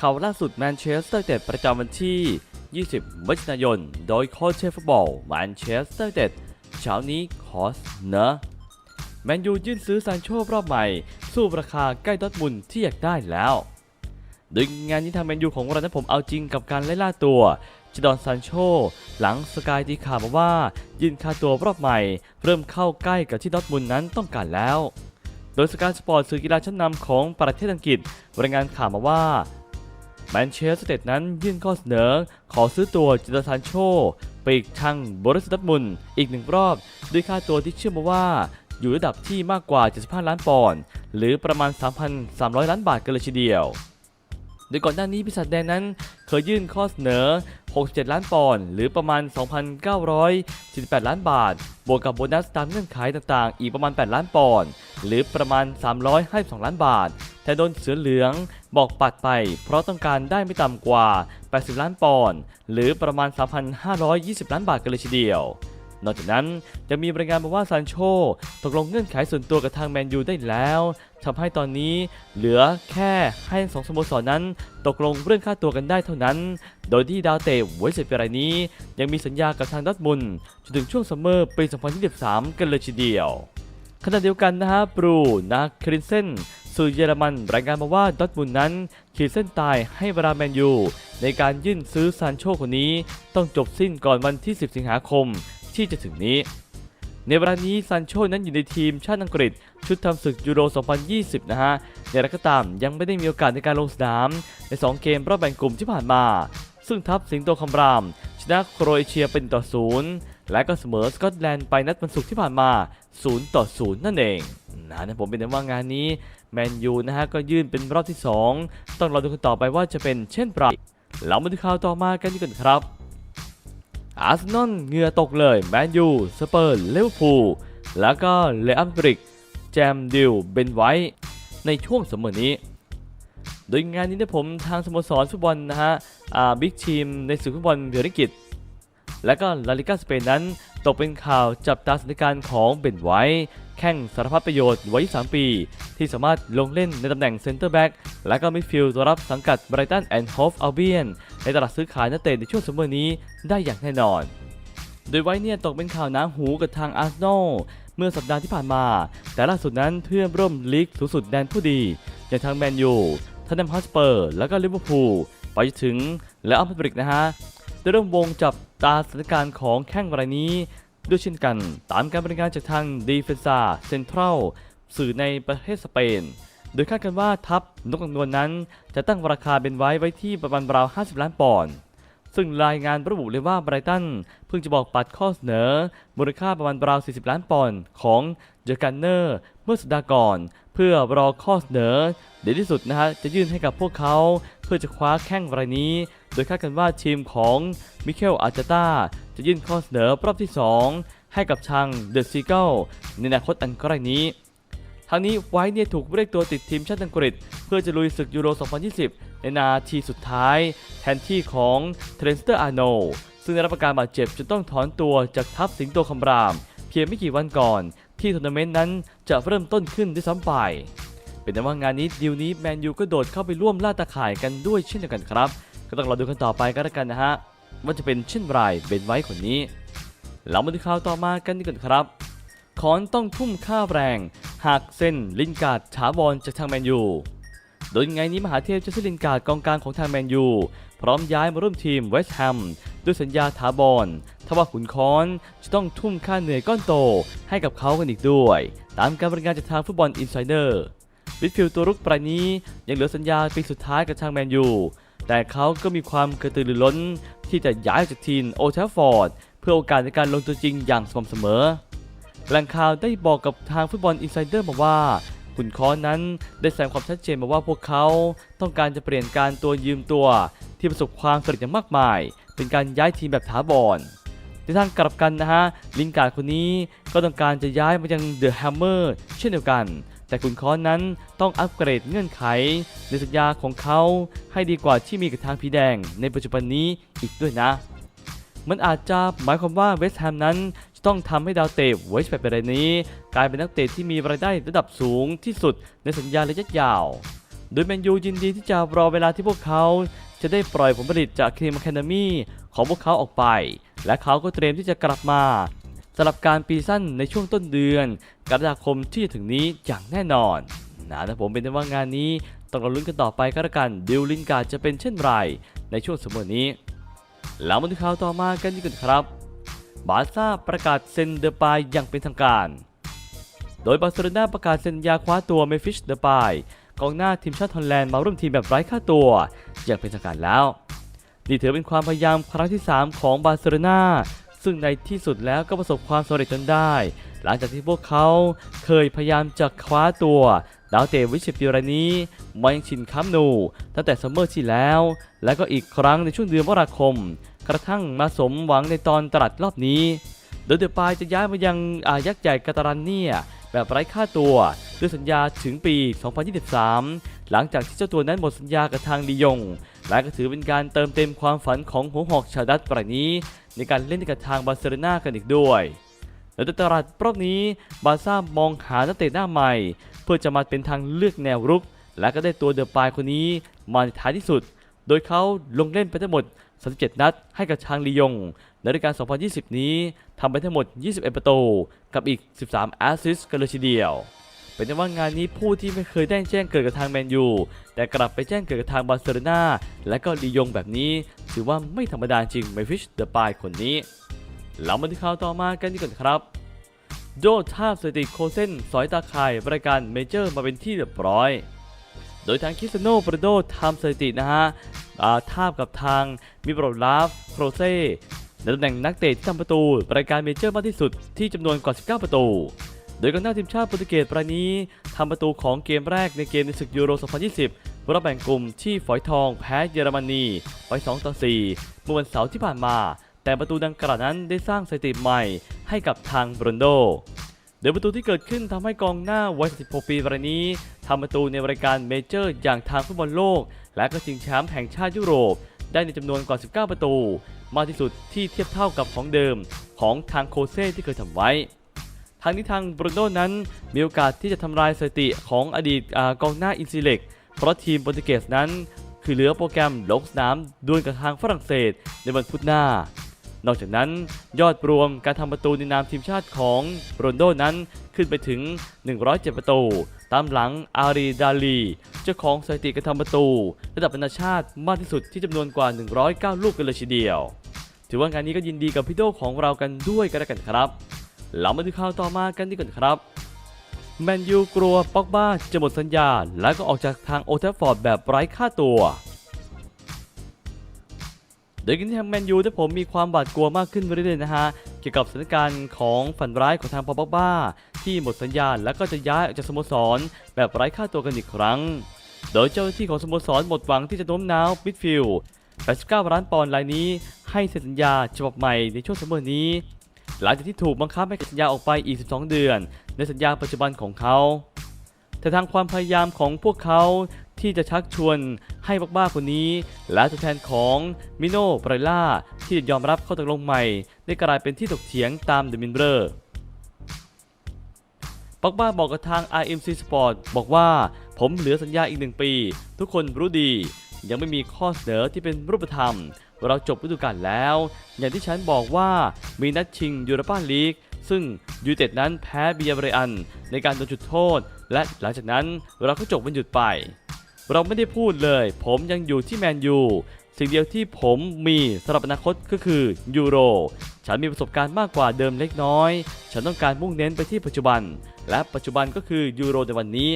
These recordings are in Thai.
ข่าวล่าสุดแมนเชสเตอร์เต็ดประจำวันที่ 20 มิถุนายน โดยโค้ชเชฟฟุตบอลแมนเชสเตอร์เต็ดเช้านี้คอสเนอะแมนยูยื่นซื้อซานโชรอบใหม่ สู้ราคาใกล้ดอทมุนที่อยากได้แล้ว โดยงานนี้ทางแมนยูของเรานั้นผมเอาจริงกับการไล่ล่าตัวจดอนซานโช หลังสกายดีข่าวมาว่า ยื่นค่าตัวรอบใหม่ เริ่มเข้าใกล้กับที่ดอทมุนนั้นต้องการแล้ว โดยสกายสปอร์ตสื่อกีฬาชั้นนำของประเทศอังกฤษรายงานข่าวมาว่า แมนเชสเตอร์นั้นยื่นข้อเสนอ ขอซื้อตัวจิตาซานโชไปอีกทางบริสตัตมุนอีกหนึ่งรอบ ด้วยค่าตัวที่เชื่อมาว่าอยู่ระดับที่มากกว่า 75 ล้านปอนด์หรือประมาณ 3,300 ล้านบาทกันเลยทีเดียว โดยก่อนหน้านี้ปีศาจแดงนั้นเคยยื่นข้อเสนอ 67 ล้านปอนด์หรือประมาณ 2,948ล้านบาท บวกกับโบนัสตามเงื่อนไขต่างๆ อีกประมาณ 8 ล้านปอนด์หรือประมาณ 352 ล้านบาท แต่โดนเสือเหลืองบอกปัดไป เพราะต้องการได้ไม่ต่ำกว่า 80 ล้านปอนด์หรือประมาณ 3,520 ล้านบาทกันเลยทีเดียว นอกจากนั้นยังมีรายงานมาว่าซานโชตกลงเงื่อนไขส่วนตัวกับทางแมนยูได้แล้วทำให้ตอนนี้เหลือแค่ให้สองสโมสรนั้น ตกลงเรื่องค่าตัวกันได้เท่านั้น โดยที่ดาวเตะไว้เสร็จรายนี้ ยังมีสัญญากับทางดอร์ทมุนจนถึงช่วงซัมเมอร์ปี 2023 กันเลยทีเดียวขณะเดียวกันนะฮะบรูนักครินเซนสื่อเยอรมันรายงานมาว่าดอทมุนนั้น ขีดเส้นตายให้เวลาแมนยูในการยื่นซื้อซานโชคนนี้ต้องจบสิ้นก่อนวันที่ 10 สิงหาคม ที่จะถึงนี้ ในเวลานี้ซานโชนั้นอยู่ในทีมชาติอังกฤษ ชุดทำศึกยูโร 2020 นะฮะอย่างไรก็ตามยังไม่ได้มีโอกาสในการลงสนาม ใน 2 เกมรอบแบ่งกลุ่มที่ผ่านมา ซึ่งทัพสิงโตคำราม ชนะโครเอเชียเป็นต่อ0และก็เสมอสกอตแลนด์ไปนัดวันศุกร์ที่ผ่านมา 0 ต่อ 0 นั่นเองนะนะผมเป็นแต่ว่างานนี้แมนยูนะฮะก็ยื่นเป็นรอบที่ 2 ต้องรอดูกันต่อไปว่าจะเป็นเช่นไรเรามาดูข่าวต่อมากันดีกว่าครับ อาร์เซนอลเหงื่อตกเลยแมนยูสเปอร์ลิเวอร์พูลแล้วก็เลอัมบริก แจมดิวเบนไว้ในช่วงเสมอนี้ โดยงานนี้นะผมทางสโมสรฟุตบอลนะฮะอ่าบิ๊กทีมในศึกฟุตบอลเดือนกิจและก็ลาลิกาสเปนนั้น ตกเป็นข่าวจับตาสถานการณ์ของเบนไว้ แข่งสารพัดประโยชน์วัย 3 ปี ที่สามารถลงเล่นในตำแหน่งเซนเตอร์แบ็กและก็มิดฟิลด์ตัวรับสังกัดไบรตันแอนด์โฮฟอัลเบียนในตลาดซื้อขายนักเตะในช่วงซัมเมอร์นี้ได้อย่างแน่นอน โดยไว้เนี่ยตกเป็นข่าวหน้าหูกับทางอาร์เซนอลเมื่อสัปดาห์ที่ผ่านมา แต่ล่าสุดนั้นเพื่อนร่วมลีกสูงสุดแดนผู้ดี อย่างทางแมนยูทันแนมฮอสเปอร์ แล้วก็ลิเวอร์พูลไปถึงและอัลมาบริกนะฮะได้ริ่มวงจับตาสถานการณ์ของแข้งรายนี้ ด้วยเช่นกัน ตามการบริการจากทางดีเฟนซาเซ็นทรัลสื่อในประเทศสเปน โดยคาดกันว่าทัพนกกังนวลนั้น จะตั้งราคาเป็นไว้ไว้ที่ประมาณราว 50 ล้านปอนด์ ซึ่งรายงานระบุเลยว่าไบรตันเพิ่งจะบอกปัดข้อเสนอ มูลค่าประมาณราว 40 ล้านปอนด์ของเจอกันเนอร์เมื่อสัปดาห์ก่อน เพื่อรอข้อเสนอเดี๋ยวที่สุดนะฮะจะยื่นให้กับพวกเขาเพื่อจะคว้าแข้งรายนี้ โดยคาดกันว่าทีมของมิเคลอาร์เจต้าจะยื่นข้อเสนอรอบที่ 2 ให้กับทางเดอะซีเกิลในอนาคตอันใกล้นี้ ทางนี้ไว้เนี่ยถูกเรียกตัวติดทีมชาติอังกฤษ เพื่อจะลุยศึกยูโร 2020 ในนาทีสุดท้าย แทนที่ของเทรนสเตอร์อาร์โนซึ่งได้รับอาการบาดเจ็บจนต้องถอนตัวจากทัพสิงโตคำราม เพียงไม่กี่วันก่อน ที่ทัวร์นาเมนต์นั้นจะเริ่มต้นขึ้นด้วยซ้ำไป เป็นแต่ว่างานนี้ดีลนี้แมนยูก็โดดเข้าไปร่วมล่าตาข่ายกันด้วยเช่นเดียวกันครับ ก็ต้องรอดูกันต่อไปก็แล้วกันนะฮะว่าจะเป็นเช่นไรเบนไว้คนนี้เรามาดูข่าวต่อมากันดีกว่าครับ คอนต้องทุ่มค่าแรงหากเส้นลินการ์ดถาวรจากทางแมนยู โดยไงนี้มหาเทพเจสลินการ์ดกองกลางของทางแมนยู พร้อมย้ายมาร่วมทีมเวสต์แฮมด้วยสัญญาถาวรทว่าขุนค้อนจะต้องทุ่มค่าเหนื่อยก้อนโตให้กับเขากันอีกด้วย ตามการบริการจากทางฟุตบอลอินไซเดอร์บิดฟิลด์ตัวรุกปรายนี้ยังเหลือสัญญาปีสุดท้ายกับทางแมนยูแต่เขาก็มีความกระตือรือร้นที่จะย้ายจากทีมโอเทลฟอร์ด เพื่อโอกาสในการลงตัวจริงอย่างสม่ำเสมอ แหล่งข่าวได้บอกกับทางฟุตบอลอินไซเดอร์มาว่าขุนค้อนั้นได้แสดงความชัดเจนมาว่าพวกเขาต้องการจะเปลี่ยนการตัวยืมตัว ที่ประสบความสำเร็จอย่างมากมาย เป็นการย้ายทีมแบบถาวรในทางกลับกันนะฮะลิงการ์ดคนนี้ก็ต้องการจะย้ายมายังเดอะแฮมเมอร์เช่นเดียวกัน แต่ขุนค้อนนั้นต้องอัปเกรดเงื่อนไข ในสัญญาของเขาให้ดีกว่าที่มีกับทางผีแดงในปัจจุบันนี้อีกด้วยนะ มันอาจจะหมายความว่าเวสต์แฮมนั้นต้องทำให้ดาวเตะเวสต์แปรนี้ กลายเป็นนักเตะที่มีรายได้ระดับสูงที่สุดในสัญญาระยะยาว โดยแมนยูยินดีที่จะรอเวลาที่พวกเขาจะได้ปล่อยผลผลิตจากครีมอะคามี่ของพวกเขาออกไป และเขาก็เตรียมที่จะกลับมาสำหรับการปีสั้นในช่วงต้นเดือน กรกฎาคมที่จะถึงนี้อย่างแน่นอนนะแต่ผมเป็นแต่ว่างานนี้ต้องรอลุ้นกันต่อไปก็แล้วกันดิวลินการ์จะเป็นเช่นไร ในช่วงสมอนี้แล้วมาดูข่าวต่อมากันดีกว่าครับ บาร์ซ่าประกาศเซ็นเดอปายอย่างเป็นทางการ โดยบาร์เซโลนาประกาศเซ็นยาคว้าตัวเมฟิชเดอปายกองหน้าทีมชาติฮอลแลนด์มาร่วมทีมแบบไร้ค่าตัวอย่างเป็นทางการแล้ว นี่ถือเป็นความพยายามครั้งที่ 3 ของบาร์เซโลนาซึ่งในที่สุดแล้วก็ประสบความสำเร็จจนได้ หลังจากที่พวกเขาเคยพยายามจะคว้าตัวดาวเตวิเชปิรานีมายังชินคัมนูตั้งแต่ซัมเมอร์ที่แล้ว และก็อีกครั้งในช่วงเดือนมกราคม กระทั่งมาสมหวังในตอนตลาดรอบนี้ โดยเดอะปายจะย้ายมายังอายักษ์ใหญ่กาตาลันเนียแบบไร้ค่าตัวด้วยสัญญาถึงปี 2023 หลังจากที่เจ้าตัวนั้นหมดสัญญากับทางลียง และก็ถือเป็นการเติมเต็มความฝันของหัวหอกชาดัตปรายนี้ ในการเล่นกับทางบาร์เซโลนากันอีกด้วยและในตลาดรอบนี้บาซ่ามองหานักเตะหน้าใหม่ เพื่อจะมาเป็นทางเลือกแนวรุก และก็ได้ตัวเดอะปายคนนี้มาในท้ายที่สุด โดยเขาลงเล่นไปทั้งหมด 37 นัดให้กับทางลียง ในฤดูกาล 2020 นี้ทำไปทั้งหมด 21 ประตู กับอีก 13 แอสซิสต์กันเลยทีเดียว เป็นแต่ว่างานนี้ผู้ที่ไม่เคยได้แจ้งเกิดกับทางแมนยู แต่กลับไปแจ้งเกิดกับทางบาร์เซโลนาและก็ลียงแบบนี้ ถือว่าไม่ธรรมดาจริงไมฟิชเดอะปายคนนี้เรามาที่ข่าวต่อมากันดีกว่าครับโดทาบสถิติโคเซนสอยตาข่ายรายการเมเจอร์มาเป็นที่เรียบร้อย โดยทางคิสโนโปรโดทำสถิตินะฮะอ่าทาบกับทางมิโบรลาฟโครเซ่ในตำแหน่งนักเตะที่ทำประตูรายการเมเจอร์มากที่สุดที่จำนวนกว่า 19 ประตู โดยกองหน้าทีมชาติโปรตุเกสรายนี้ทำประตูของเกมแรกในเกมในศึกยูโร 2020รอบแบ่งกลุ่มที่ฝอยทองแพ้เยอรมนีไป 2 ต่อ 4 เมื่อวันเสาร์ที่ผ่านมา แต่ประตูดังกล่าวนั้นได้สร้างสถิติใหม่ให้กับทางบรอนโด โดยประตูที่เกิดขึ้นทำให้กองหน้าวัย 16 ปีรายนี้ทำประตูในรายการเมเจอร์อย่างทางฟุตบอลโลก และก็ชิงแชมป์แห่งชาติยุโรป ได้ในจำนวนกว่า 19 ประตู มากที่สุดที่เทียบเท่ากับของเดิมของทางโคเซ่ที่เคยทำไว้ทางนี้ทางบรูโน่นั้นมีโอกาสที่จะทำลายสถิติของอดีตอกองหน้าอินซิเล็กเพราะทีมโปรตุเกสนั้น คือเหลือโปรแกรมลงสนามดวลกับทางฝรั่งเศสในวันพุธหน้า นอกจากนั้นยอดรวมการทำประตูในนามทีมชาติของโรนโดนั้นขึ้นไปถึง 107 ประตู ตามหลังอารีดาลี เจ้าของสถิติการทำประตู ระดับนานาชาติมากที่สุดที่จำนวนกว่า 109 ลูกกันเลยทีเดียว ถือว่างานนี้ก็ยินดีกับพี่โดของเรากันด้วยกันแล้วกันครับ เรามาดูข่าวต่อมากันดีกว่าครับแมนยูกลัวป็อกบ้าจะหมดสัญญา และก็ออกจากทางโอเทฟฟอร์ดแบบไร้ค่าตัว โดยกินทางแมนยูที่ผมมีความบาดกลัวมากขึ้นเรื่อยๆนะฮะเกี่ยวกับสถานการณ์ของฝันร้ายของทางปอกบ้า ที่หมดสัญญาแล้วก็จะย้ายออกจากสโมสร แบบไร้ค่าตัวกันอีกครั้ง โดยเจ้าหน้าที่ของสโมสรหมดหวังที่จะโน้มน้าวมิดฟิลด์89ล้านปอนด์รายนี้ ให้เซ็นสัญญาฉบับใหม่ในช่วงซัมเมอร์นี้หลังจากที่ถูกบังคับให้สัญญาออกไปอีก 12 เดือน ในสัญญาปัจจุบันของเขา แต่ทางความพยายามของพวกเขา ที่จะชักชวนให้บักบ้าคนนี้ และตัวแทนของมิโนไบรล่าที่จะยอมรับข้อตกลงใหม่ ได้กลายเป็นที่ถกเถียงตามเดอะมินเบอร์ปักบ้าบอกกับทาง RMC Sport บอกว่าผมเหลือสัญญาอีกหนึ่งปี ทุกคนรู้ดี ยังไม่มีข้อเสนอที่เป็นรูปธรรม เราจบฤดูกาลแล้ว อย่างที่ฉันบอกว่ามีนัดชิงยูโรปาลีกซึ่งยูเต็ดนั้นแพ้เบียร์เรอัน ในการโดนจุดโทษ และหลังจากนั้นเราก็จบวันหยุดไป เราไม่ได้พูดเลย ผมยังอยู่ที่แมนยูสิ่งเดียวที่ผมมีสำหรับอนาคตก็คือยูโร ฉันมีประสบการณ์มากกว่าเดิมเล็กน้อย ฉันต้องการมุ่งเน้นไปที่ปัจจุบัน และปัจจุบันก็คือยูโรในวันนี้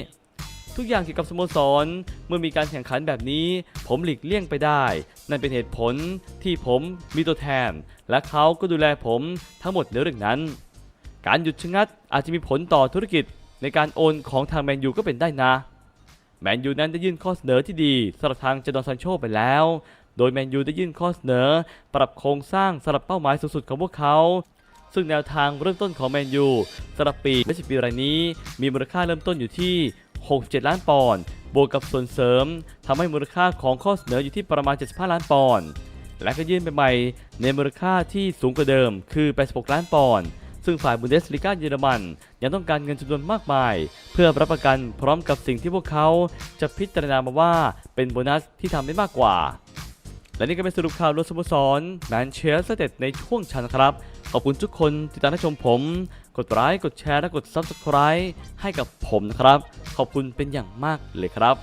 ทุกอย่างเกี่ยวกับสโมสร เมื่อมีการแข่งขันแบบนี้ ผมหลีกเลี่ยงไปได้ นั่นเป็นเหตุผลที่ผมมีตัวแทน และเขาก็ดูแลผมทั้งหมดในเรื่องนั้น การหยุดชะงักอาจจะมีผลต่อธุรกิจในการโอนของทางแมนยูก็เป็นได้นะ แมนยูนั้นได้ยื่นข้อเสนอที่ดีสำหรับทางเจดอนซันโชไปแล้ว โดยแมนยูได้ยื่นข้อเสนอ ปรับโครงสร้างสำหรับเป้าหมายสูงสุดของพวกเขา ซึ่งแนวทางเริ่มต้นของแมนยูสำหรับปีไม่ใช่ปีรายนี้ มีมูลค่าเริ่มต้นอยู่ที่ 67 ล้านปอนด์บวกกับส่วนเสริมทำให้มูลค่าของข้อเสนออยู่ที่ประมาณ 75 ล้านปอนด์และก็ยื่นไปใหม่ในมูลค่าที่สูงกว่าเดิมคือ 86 ล้านปอนด์ ซึ่งฝ่ายบุนเดสลิก้าเยอรมันยังต้องการเงินจำนวนมากมาย เพื่อรับประกันพร้อมกับสิ่งที่พวกเขาจะพิจารณามาว่าเป็นโบนัสที่ทำได้มากกว่า และนี่ก็เป็นสรุปข่าวรวมสโมสรแมนเชสเตอร์ในช่วงชันครับ ขอบคุณทุกคนที่ติดตามรับชมผม กดไลค์กดแชร์และกด Subscribe ให้กับผมนะครับ ขอบคุณเป็นอย่างมากเลยครับ